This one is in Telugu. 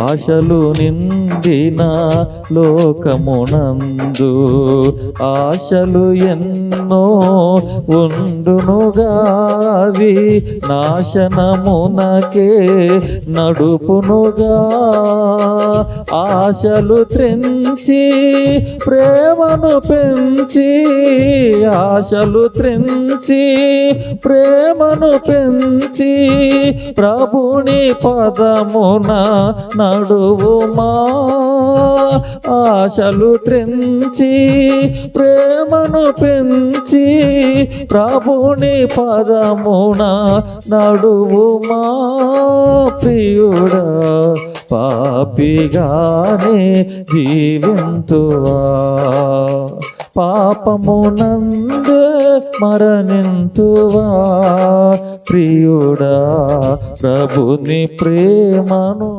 ఆశలు నిండిన లోకమునందు ఆశలు ఎన్నో ఉండునుగావి నాశనమునకే నడుపునుగా. ఆశలు త్రించి ప్రేమను పెంచి ఆశలు త్రించి ప్రేమను పెంచి ప్రభుని పదమున నడువుమా. ఆశలు త్రెంచి ప్రేమను పెంచి ప్రభుని పదమున నడువుమా ప్రియుడా పాపిగానే జీవింతువా. పాపమునందే మరణింతువా ప్రియుడా ప్రభుని ప్రేమను